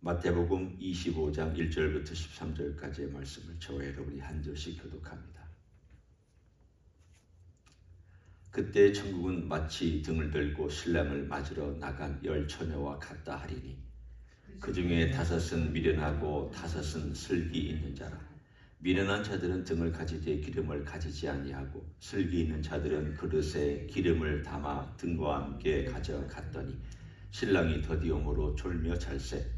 마태복음 25장 1절부터 13절까지의 말씀을 저와 여러분이 한 절씩 교독합니다. 그때 천국은 마치 등을 들고 신랑을 맞으러 나간 열 처녀와 같다 하리니 그 중에 다섯은 미련하고 다섯은 슬기 있는 자라 미련한 자들은 등을 가지되 기름을 가지지 아니하고 슬기 있는 자들은 그릇에 기름을 담아 등과 함께 가져갔더니 신랑이 더디옴으로 졸며 잘세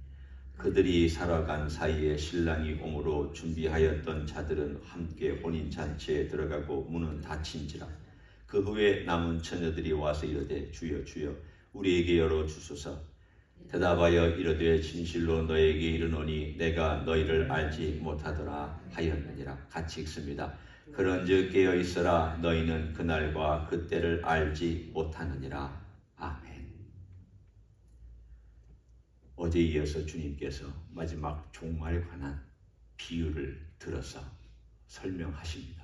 그들이 살아간 사이에 신랑이 오므로 준비하였던 자들은 함께 혼인 잔치에 들어가고 문은 닫힌지라. 그 후에 남은 처녀들이 와서 이르되 주여 주여 우리에게 열어 주소서. 대답하여 이르되 진실로 너에게 이르노니 내가 너희를 알지 못하더라 하였느니라. 같이 읽습니다. 그런즉 깨어 있어라. 너희는 그날과 그때를 알지 못하느니라 아멘. 어제 이어서 주님께서 마지막 종말에 관한 비유를 들어서 설명하십니다.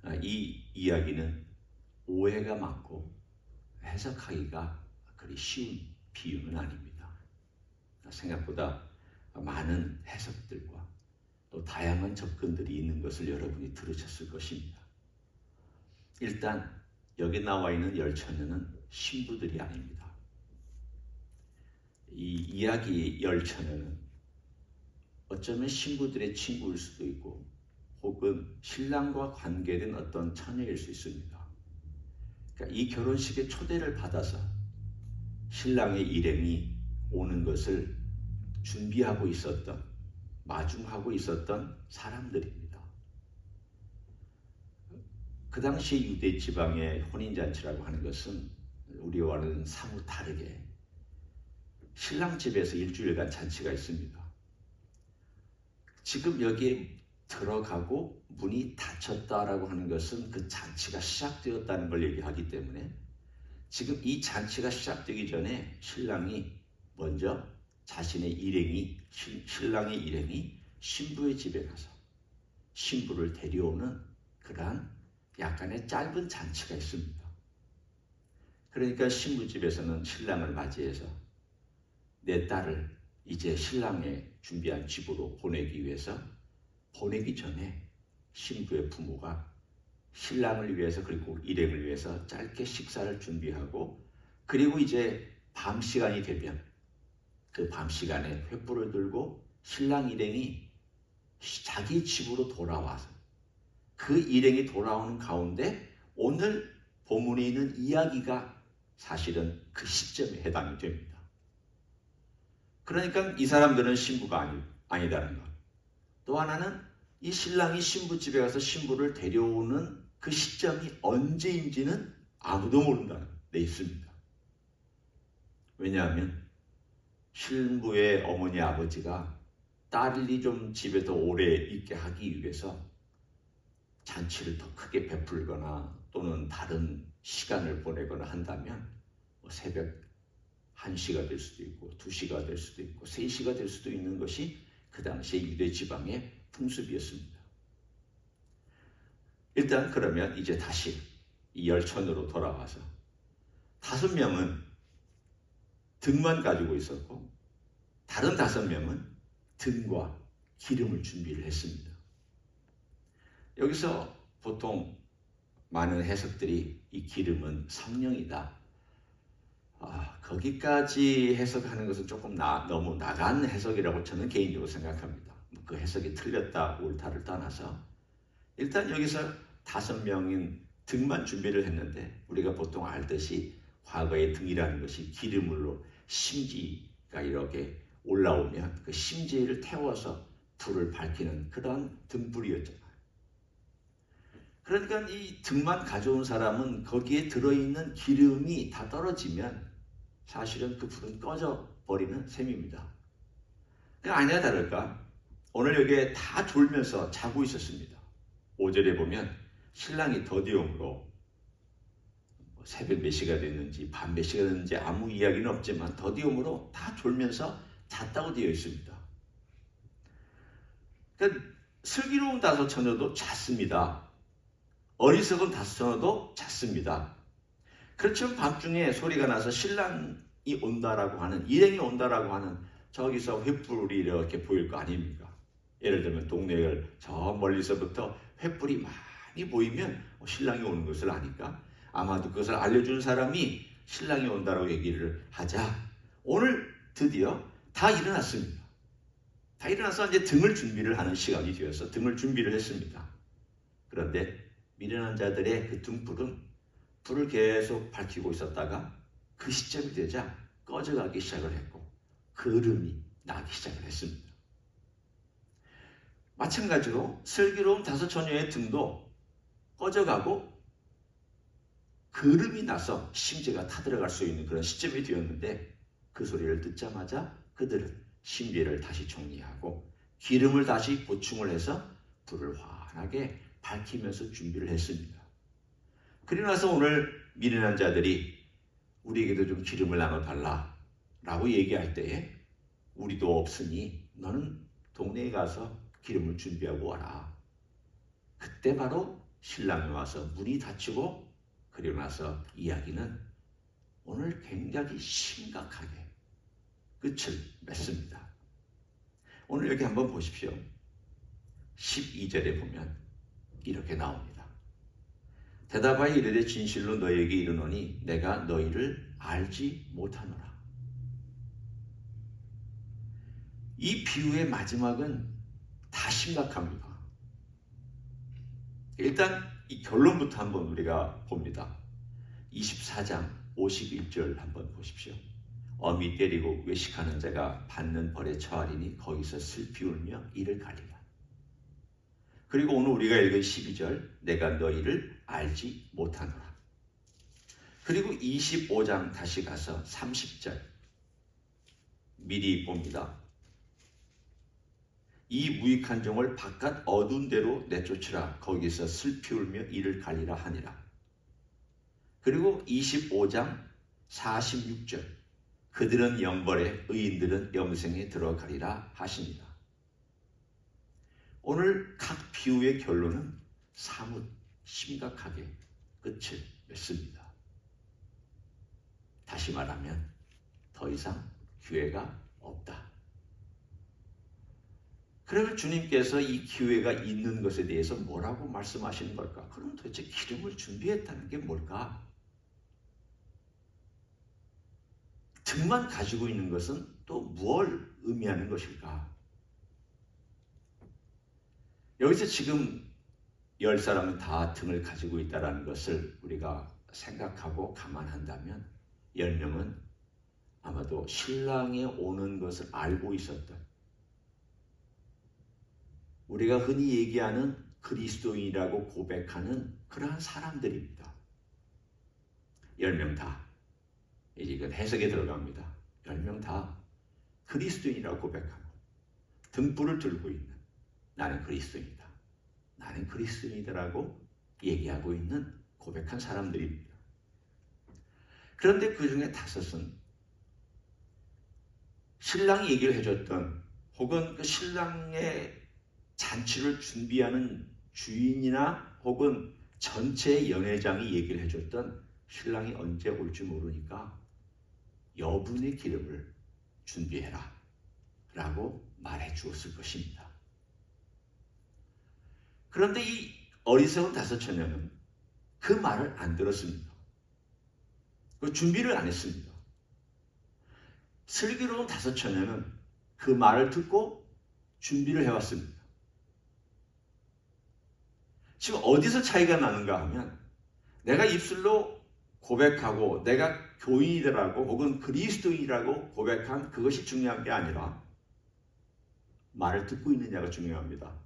아, 이 이야기는 오해가 많고 해석하기가 그리 쉬운 비유는 아닙니다. 생각보다 많은 해석들과 또 다양한 접근들이 있는 것을 여러분이 들으셨을 것입니다. 일단 여기 나와 있는 열처녀는 신부들이 아닙니다. 이 이야기 열처녀는 어쩌면 신부들의 친구일 수도 있고 혹은 신랑과 관계된 어떤 처녀일 수 있습니다. 그러니까 이 결혼식에 초대를 받아서 신랑의 일행이 오는 것을 준비하고 있었던 마중하고 있었던 사람들입니다. 그 당시 유대 지방의 혼인 잔치라고 하는 것은 우리와는 사뭇 다르게 신랑 집에서 일주일간 잔치가 있습니다. 지금 여기에 들어가고 문이 닫혔다라고 하는 것은 그 잔치가 시작되었다는 걸 얘기하기 때문에 지금 이 잔치가 시작되기 전에 신랑이 먼저 자신의 일행이 신랑의 일행이 신부의 집에 가서 신부를 데려오는 그러한 약간의 짧은 잔치가 있습니다. 그러니까 신부 집에서는 신랑을 맞이해서 내 딸을 이제 신랑의 준비한 집으로 보내기 위해서 보내기 전에 신부의 부모가 신랑을 위해서 그리고 일행을 위해서 짧게 식사를 준비하고 그리고 이제 밤 시간이 되면 그 밤 시간에 횃불을 들고 신랑 일행이 자기 집으로 돌아와서 그 일행이 돌아오는 가운데 오늘 본문에 있는 이야기가 사실은 그 시점에 해당이 됩니다. 그러니까 이 사람들은 신부가 아니, 아니다는 것. 또 하나는 이 신랑이 신부 집에 가서 신부를 데려오는 그 시점이 언제인지는 아무도 모른다는 데 있습니다. 왜냐하면 신부의 어머니 아버지가 딸이 좀 집에 더 오래 있게 하기 위해서 잔치를 더 크게 베풀거나 또는 다른 시간을 보내거나 한다면 뭐 새벽 1시가 될 수도 있고 2시가 될 수도 있고 3시가 될 수도 있는 것이 그 당시에 유대 지방의 풍습이었습니다. 일단 그러면 이제 다시 이 열천으로 돌아와서 다섯 명은 등만 가지고 있었고 다른 다섯 명은 등과 기름을 준비를 했습니다. 여기서 보통 많은 해석들이 이 기름은 성령이다. 아, 거기까지 해석하는 것은 조금 나, 너무 나간 해석이라고 저는 개인적으로 생각합니다. 그 해석이 틀렸다 옳다를 떠나서 일단 여기서 다섯 명인 등만 준비를 했는데 우리가 보통 알듯이 과거의 등이라는 것이 기름으로 심지가 이렇게 올라오면 그 심지를 태워서 불을 밝히는 그런 등불이었잖아요. 그러니까 이 등만 가져온 사람은 거기에 들어있는 기름이 다 떨어지면 사실은 그 불은 꺼져 버리는 셈입니다. 아니나 다를까 오늘 여기에 다 졸면서 자고 있었습니다. 5절에 보면 신랑이 더디움으로 뭐 새벽 몇 시가 됐는지 밤 몇 시가 됐는지 아무 이야기는 없지만 더디움으로 다 졸면서 잤다고 되어 있습니다. 그러니까 슬기로운 다섯 처녀도 잤습니다. 어리석은 다섯 처녀도 잤습니다. 그렇지만 밤중에 소리가 나서 신랑이 온다라고 하는 일행이 온다라고 하는 저기서 횃불이 이렇게 보일 거 아닙니까? 예를 들면 동네를 저 멀리서부터 횃불이 많이 보이면 신랑이 오는 것을 아니까 아마도 그것을 알려준 사람이 신랑이 온다라고 얘기를 하자 오늘 드디어 다 일어났습니다. 다 일어나서 이제 등을 준비를 하는 시간이 되어서 등을 준비를 했습니다. 그런데 미련한 자들의 그 등불은 불을 계속 밝히고 있었다가 그 시점이 되자 꺼져가기 시작을 했고 그름이 나기 시작을 했습니다. 마찬가지로 슬기로운 다섯 처녀의 등도 꺼져가고 그름이 나서 심지가 타들어갈 수 있는 그런 시점이 되었는데 그 소리를 듣자마자 그들은 신비를 다시 정리하고 기름을 다시 보충을 해서 불을 환하게 밝히면서 준비를 했습니다. 그리고 나서 오늘 미련한 자들이 우리에게도 좀 기름을 나눠 달라 라고 얘기할 때에 우리도 없으니 너는 동네에 가서 기름을 준비하고 와라. 그때 바로 신랑이 와서 문이 닫히고 그리고 나서 이야기는 오늘 굉장히 심각하게 끝을 맺습니다. 오늘 여기 한번 보십시오. 12절에 보면 이렇게 나옵니다. 대답하여 이르되 진실로 너에게 이르노니 내가 너희를 알지 못하노라. 이 비유의 마지막은 다 심각합니다. 일단 이 결론부터 한번 우리가 봅니다. 24장 51절 한번 보십시오. 어미 때리고 외식하는 자가 받는 벌에 처하리니 거기서 슬피 울며 이를 가리라. 그리고 오늘 우리가 읽은 12절 내가 너희를 알지 못하노라. 그리고 25장 다시 가서 30절 미리 봅니다. 이 무익한 종을 바깥 어두운 데로 내쫓으라 거기서 슬피 울며 이를 갈리라 하니라. 그리고 25장 46절 그들은 영벌에 의인들은 영생에 들어가리라 하십니다. 오늘 각 비유의 결론은 사뭇 심각하게 끝을 맺습니다. 다시 말하면 더 이상 기회가 없다. 그러면 주님께서 이 기회가 있는 것에 대해서 뭐라고 말씀하시는 걸까? 그럼 도대체 기름을 준비했다는 게 뭘까? 등만 가지고 있는 것은 또 무엇을 의미하는 것일까? 여기서 지금 열 사람은 다 등을 가지고 있다는 것을 우리가 생각하고 감안한다면 열 명은 아마도 신랑이 오는 것을 알고 있었던 우리가 흔히 얘기하는 그리스도인이라고 고백하는 그러한 사람들입니다. 열 명 다. 이제 이건 해석에 들어갑니다. 열 명 다 그리스도인이라고 고백하고 등불을 들고 있는 나는 그리스도인이다. 나는 그리스도인이다라고 얘기하고 있는 고백한 사람들입니다. 그런데 그 중에 다섯은 신랑이 얘기를 해줬던 혹은 그 신랑의 잔치를 준비하는 주인이나 혹은 전체 연회장이 얘기를 해줬던 신랑이 언제 올지 모르니까 여분의 기름을 준비해라 라고 말해 주었을 것입니다. 그런데 이 어리석은 다섯 처녀는 그 말을 안 들었습니다. 그 준비를 안 했습니다. 슬기로운 다섯 처녀는 그 말을 듣고 준비를 해왔습니다. 지금 어디서 차이가 나는가 하면 내가 입술로 고백하고 내가 교인이라고 혹은 그리스도인이라고 고백한 그것이 중요한 게 아니라 말을 듣고 있느냐가 중요합니다.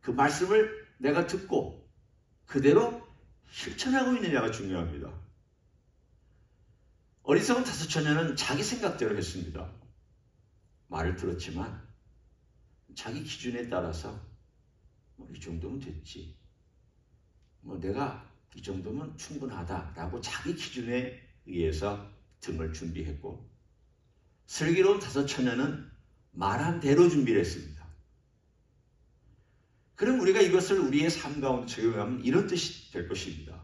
그 말씀을 내가 듣고 그대로 실천하고 있느냐가 중요합니다. 어리석은 다섯 처녀는 자기 생각대로 했습니다. 말을 들었지만 자기 기준에 따라서 뭐 이 정도면 됐지. 뭐 내가 이 정도면 충분하다라고 자기 기준에 의해서 등을 준비했고 슬기로운 다섯 처녀는 말한 대로 준비를 했습니다. 그럼 우리가 이것을 우리의 삶 가운데 적용하면 이런 뜻이 될 것입니다.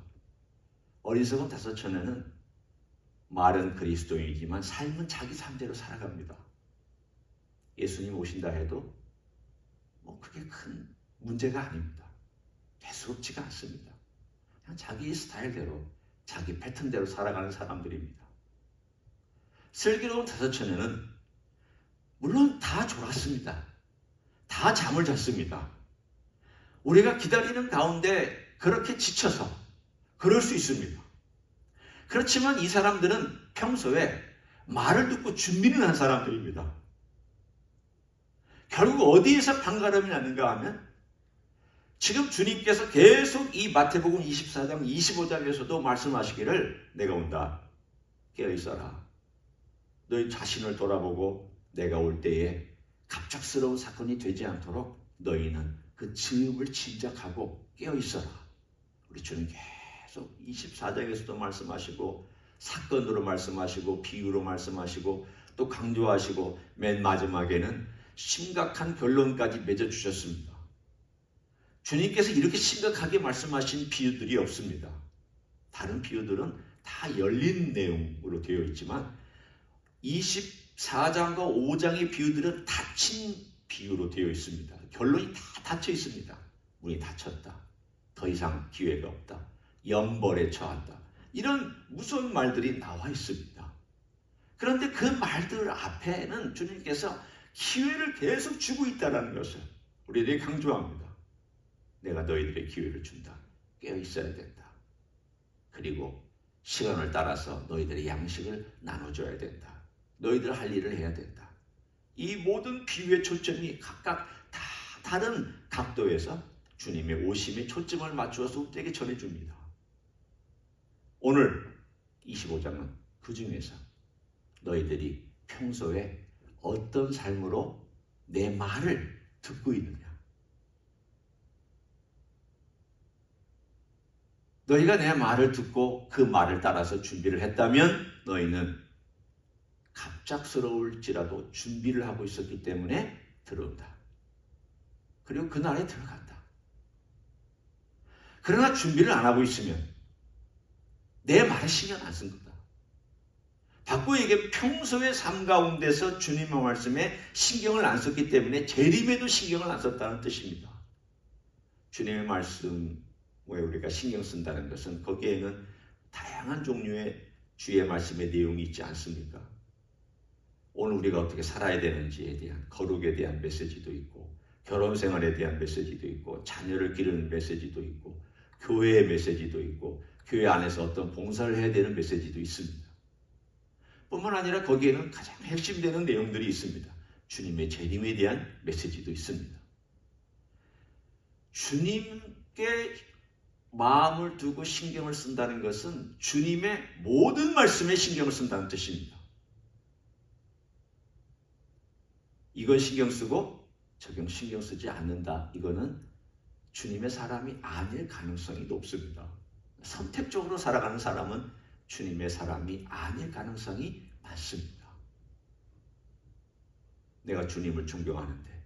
어리석은 다섯 처녀는 말은 그리스도인이지만 삶은 자기 삶대로 살아갑니다. 예수님 오신다 해도 뭐 그게 큰 문제가 아닙니다. 대수롭지가 않습니다. 그냥 자기 스타일대로 자기 패턴대로 살아가는 사람들입니다. 슬기로운 다섯 처녀는 물론 다 졸았습니다. 다 잠을 잤습니다. 우리가 기다리는 가운데 그렇게 지쳐서 그럴 수 있습니다. 그렇지만 이 사람들은 평소에 말을 듣고 준비를 한 사람들입니다. 결국 어디에서 반가름이 나는가 하면 지금 주님께서 계속 이 마태복음 24장 25장에서도 말씀하시기를 내가 온다. 깨어 있어라. 너희 자신을 돌아보고 내가 올 때에 갑작스러운 사건이 되지 않도록 너희는 그 즈음을 짐작하고 깨어 있어라. 우리 주님 계속 24장에서도 말씀하시고 사건으로 말씀하시고 비유로 말씀하시고 또 강조하시고 맨 마지막에는 심각한 결론까지 맺어 주셨습니다. 주님께서 이렇게 심각하게 말씀하신 비유들이 없습니다. 다른 비유들은 다 열린 내용으로 되어 있지만 24장과 5장의 비유들은 닫힌 비유로 되어 있습니다. 결론이 다 닫혀 있습니다. 문이 닫혔다. 더 이상 기회가 없다. 연벌에 처한다. 이런 무서운 말들이 나와 있습니다. 그런데 그 말들 앞에는 주님께서 기회를 계속 주고 있다는 것을 우리들이 강조합니다. 내가 너희들의 기회를 준다. 깨어 있어야 된다. 그리고 시간을 따라서 너희들의 양식을 나눠줘야 된다. 너희들 할 일을 해야 된다. 이 모든 비유의 초점이 각각 다 다른 각도에서 주님의 오심에 초점을 맞추어서 우리에게 전해줍니다. 오늘 25장은 그 중에서 너희들이 평소에 어떤 삶으로 내 말을 듣고 있느냐. 너희가 내 말을 듣고 그 말을 따라서 준비를 했다면 너희는 갑작스러울지라도 준비를 하고 있었기 때문에 들어온다. 그리고 그 날에 들어간다. 그러나 준비를 안 하고 있으면 내 말에 신경 안 쓴 거다. 얘기하면 평소의 삶 가운데서 주님의 말씀에 신경을 안 썼기 때문에 재림에도 신경을 안 썼다는 뜻입니다. 주님의 말씀에 우리가 신경 쓴다는 것은 거기에는 다양한 종류의 주의 말씀의 내용이 있지 않습니까? 오늘 우리가 어떻게 살아야 되는지에 대한 거룩에 대한 메시지도 있고 결혼 생활에 대한 메시지도 있고 자녀를 기르는 메시지도 있고 교회의 메시지도 있고 교회 안에서 어떤 봉사를 해야 되는 메시지도 있습니다. 뿐만 아니라 거기에는 가장 핵심되는 내용들이 있습니다. 주님의 재림에 대한 메시지도 있습니다. 주님께 마음을 두고 신경을 쓴다는 것은 주님의 모든 말씀에 신경을 쓴다는 뜻입니다. 이건 신경 쓰고 저건 신경 쓰지 않는다. 이거는 주님의 사람이 아닐 가능성이 높습니다. 선택적으로 살아가는 사람은 주님의 사람이 아닐 가능성이 많습니다. 내가 주님을 존경하는데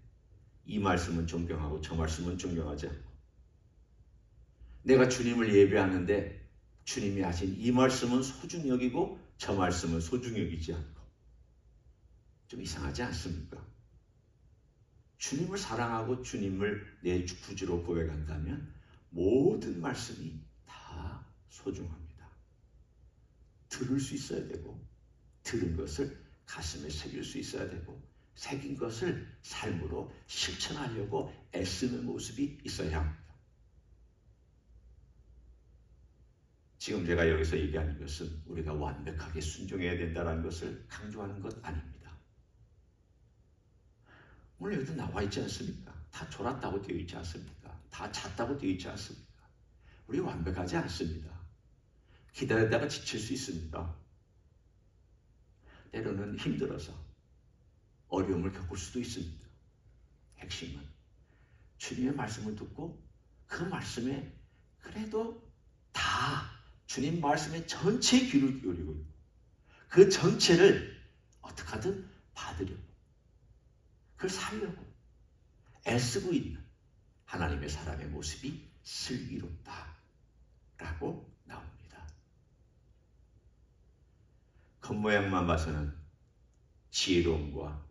이 말씀은 존경하고 저 말씀은 존경하지 않고 내가 주님을 예배하는데 주님이 하신 이 말씀은 소중히 여기고 저 말씀은 소중히 여기지 않고 좀 이상하지 않습니까? 주님을 사랑하고 주님을 내 구주로 고백한다면 모든 말씀이 다 소중합니다. 들을 수 있어야 되고 들은 것을 가슴에 새길 수 있어야 되고 새긴 것을 삶으로 실천하려고 애쓰는 모습이 있어야 합니다. 지금 제가 여기서 얘기하는 것은 우리가 완벽하게 순종해야 된다는 것을 강조하는 것 아닙니다. 오늘 여기도 나와 있지 않습니까? 다 졸았다고 되어 있지 않습니까? 다 잤다고 되어 있지 않습니까? 우리 완벽하지 않습니다. 기다리다가 지칠 수 있습니다. 때로는 힘들어서 어려움을 겪을 수도 있습니다. 핵심은 주님의 말씀을 듣고 그 말씀에 그래도 다 주님 말씀에 전체 귀를 기울이고 그 전체를 어떻게 하든 받으려고 그걸 살려고 애쓰고 있는 하나님의 사람의 모습이 슬기롭다라고 나옵니다. 겉모양만 봐서는 지혜로움과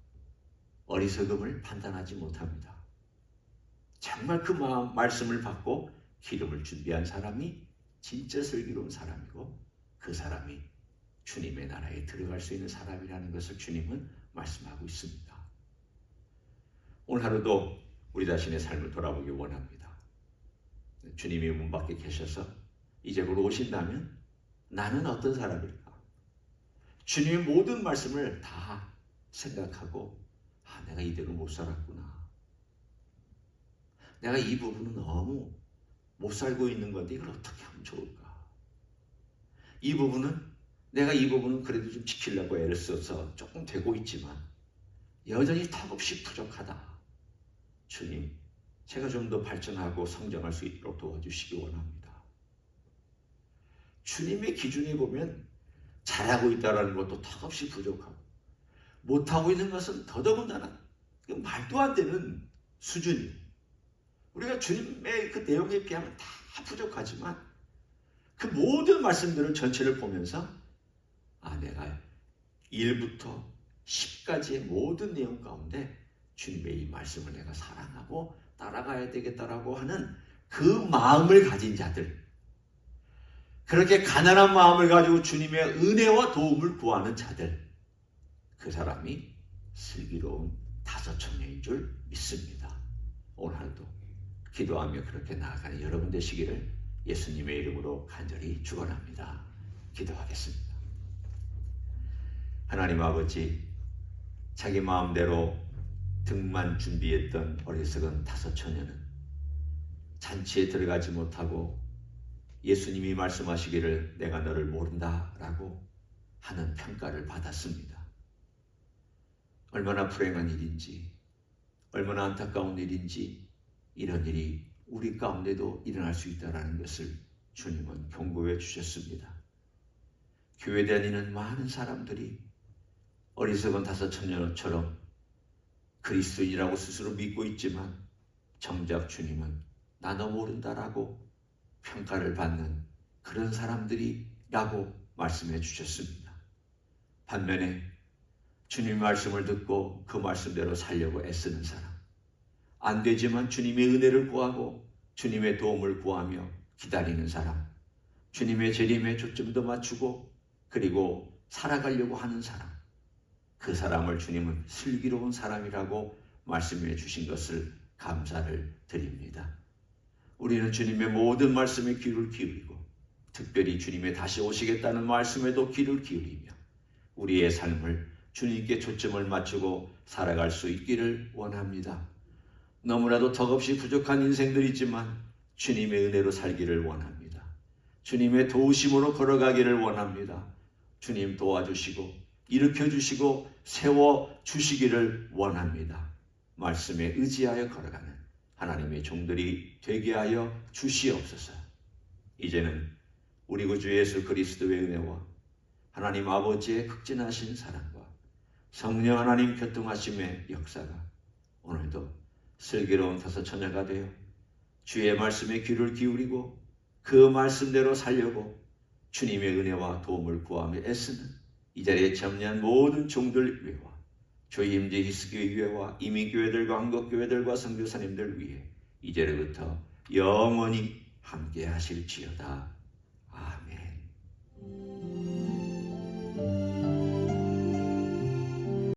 어리석음을 판단하지 못합니다. 정말 그 마음, 말씀을 받고 기름을 준비한 사람이 진짜 슬기로운 사람이고 그 사람이 주님의 나라에 들어갈 수 있는 사람이라는 것을 주님은 말씀하고 있습니다. 오늘 하루도 우리 자신의 삶을 돌아보기 원합니다. 주님이 문 밖에 계셔서 이제로 오신다면 나는 어떤 사람일까? 주님의 모든 말씀을 다 생각하고 아, 내가 이대로 못 살았구나. 내가 이 부분은 너무 못 살고 있는 건데 이걸 어떻게 하면 좋을까? 이 부분은 내가 이 부분은 그래도 좀 지키려고 애를 써서 조금 되고 있지만 여전히 턱없이 부족하다. 주님, 제가 좀 더 발전하고 성장할 수 있도록 도와주시기 원합니다. 주님의 기준에 보면 잘하고 있다는 것도 턱없이 부족하고 못하고 있는 것은 더더군다나 말도 안 되는 수준이에요. 우리가 주님의 그 내용에 비하면 다 부족하지만 그 모든 말씀들을 전체를 보면서 아 내가 1부터 10까지의 모든 내용 가운데 주님의 이 말씀을 내가 사랑하고 따라가야 되겠다라고 하는 그 마음을 가진 자들 그렇게 가난한 마음을 가지고 주님의 은혜와 도움을 구하는 자들 그 사람이 슬기로운 다섯 청년인 줄 믿습니다. 오늘 하루도 기도하며 그렇게 나아가는 여러분 되시기를 예수님의 이름으로 간절히 축원합니다. 기도하겠습니다. 하나님 아버지 자기 마음대로 등만 준비했던 어리석은 다섯 처녀는 잔치에 들어가지 못하고 예수님이 말씀하시기를 내가 너를 모른다 라고 하는 평가를 받았습니다. 얼마나 불행한 일인지, 얼마나 안타까운 일인지 이런 일이 우리 가운데도 일어날 수 있다는 것을 주님은 경고해 주셨습니다. 교회 다니는 많은 사람들이 어리석은 다섯 처녀처럼 그리스도인이라고 스스로 믿고 있지만 정작 주님은 나도 모른다라고 평가를 받는 그런 사람들이라고 말씀해 주셨습니다. 반면에 주님 말씀을 듣고 그 말씀대로 살려고 애쓰는 사람, 안 되지만 주님의 은혜를 구하고 주님의 도움을 구하며 기다리는 사람, 주님의 재림에 초점도 맞추고 그리고 살아가려고 하는 사람, 그 사람을 주님은 슬기로운 사람이라고 말씀해 주신 것을 감사를 드립니다. 우리는 주님의 모든 말씀에 귀를 기울이고 특별히 주님의 다시 오시겠다는 말씀에도 귀를 기울이며 우리의 삶을 주님께 초점을 맞추고 살아갈 수 있기를 원합니다. 너무나도 덕없이 부족한 인생들이지만 주님의 은혜로 살기를 원합니다. 주님의 도우심으로 걸어가기를 원합니다. 주님 도와주시고 일으켜 주시고 세워 주시기를 원합니다. 말씀에 의지하여 걸어가는 하나님의 종들이 되게 하여 주시옵소서. 이제는 우리 구주 예수 그리스도의 은혜와 하나님 아버지의 극진하신 사랑과 성령 하나님 교통하심의 역사가 오늘도 슬기로운 다섯 처녀가 되어 주의 말씀에 귀를 기울이고 그 말씀대로 살려고 주님의 은혜와 도움을 구하며 애쓰는 이 자리에 참여한 모든 종들 위해와 저희 임재 히스교회 위해와 이민교회들과 한국교회들과 성교사님들 위해 이제부터 영원히 함께 하실지어다.